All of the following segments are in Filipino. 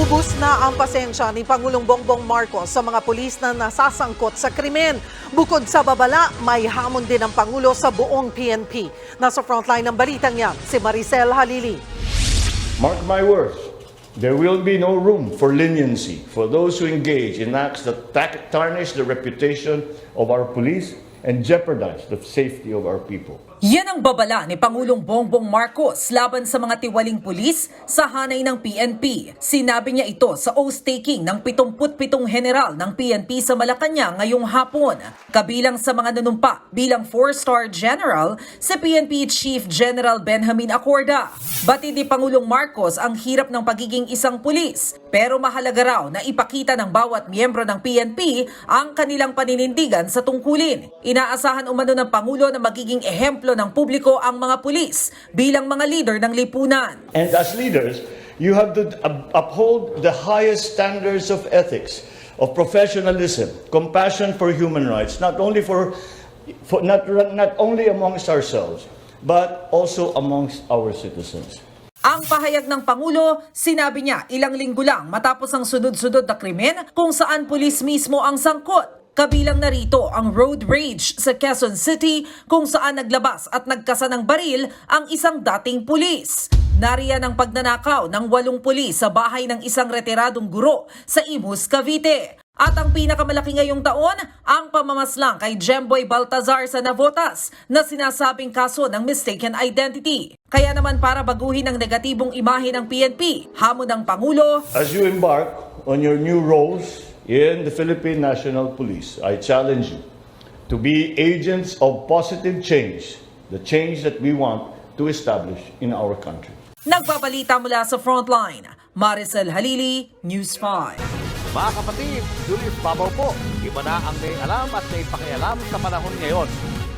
Ubus na ang pasensya ni Pangulong Bongbong Marcos sa mga pulis na nasasangkot sa krimen. Bukod sa babala, may hamon din ang Pangulo sa buong PNP. Nasa frontline ng balitang yan, si Maricel Halili. Mark my words, there will be no room for leniency for those who engage in acts that ta- tarnish the reputation of our police and jeopardize the safety of our people. Yan ang babala ni Pangulong Bongbong Marcos laban sa mga tiwaling pulis sa hanay ng PNP. Sinabi niya ito sa oath-taking ng 77 general ng PNP sa Malacanang ngayong hapon. Kabilang sa mga nanumpa bilang 4-star general si PNP Chief General Benjamin Acorda. Batid ni Pangulong Marcos ang hirap ng pagiging isang pulis pero mahalaga raw na ipakita ng bawat miyembro ng PNP ang kanilang paninindigan sa tungkulin. Inaasahan umano ng Pangulo na magiging ehemplo ng publiko ang mga pulis bilang mga leader ng lipunan. And as leaders, you have to up- uphold the highest standards of ethics, of professionalism, compassion for human rights, not only for, for not, not only amongst ourselves, but also amongst our citizens. Ang pahayag ng Pangulo, sinabi niya ilang linggo lang matapos ang sunod-sunod na krimen kung saan pulis mismo ang sangkot. Kabilang narito ang road rage sa Quezon City kung saan naglabas at nagkasa ng baril ang isang dating pulis. Nariyan ang pagnanakaw ng walong pulis sa bahay ng isang retiradong guro sa Imus, Cavite. At ang pinakamalaki ngayong taon, ang pamamaslang kay Jemboy Baltazar sa Navotas na sinasabing kaso ng mistaken identity. Kaya naman para baguhin ang negatibong imahe ng PNP, hamon ng Pangulo, As you embark on your new roles in the Philippine National Police, I challenge you to be agents of positive change, the change that we want to establish in our country. nagbabalita mula sa Frontline, Maricel Halili, News 5. Mga kapatid, Julius Babaw po. Iba na ang may alam at may pakialam sa panahon ngayon.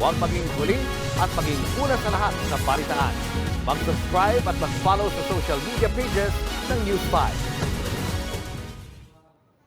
Huwag maging huli at maging una sa lahat sa balitaan. Mag-subscribe at mag-follow sa social media pages ng News 5.